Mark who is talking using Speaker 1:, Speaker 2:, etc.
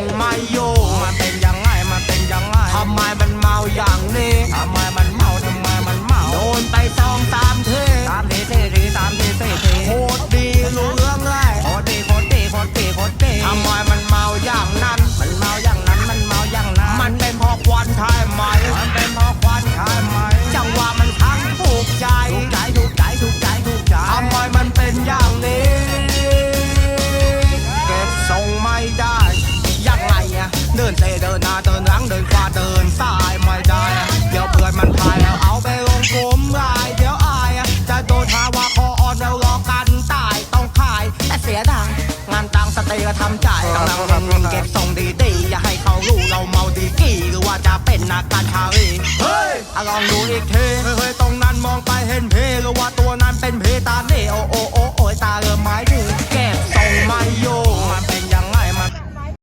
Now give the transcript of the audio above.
Speaker 1: งไม่โยมันเป็นยังไงมันเป็นยังไงทำไมมันเมาอย่างนี้ เดินหลังเดินขวาเดินซ้ายไม่ได้อะเดี๋ยวเพื่อนมันถ่ายแล้วเอาไปลงกลุ่มไลน์เดี๋ยวอายอะจะโดนหาว่าคออ่อนแล้วรอกันตายต้องขาย แต่เสียดังงานตังสเตย์ก็ทำใจกำลังเล่นเก็บทรงดีๆอย่าให้เขารู้เราเมาดีกี่หรือว่าจะเป็นนักการชาลีเฮ้ยอะลองดูอีกทีเฮ้ยๆตรงนั้นมองไปเห็นเพหรือว่าตัวนั้นเป็นเพตาเน่โอโอโอ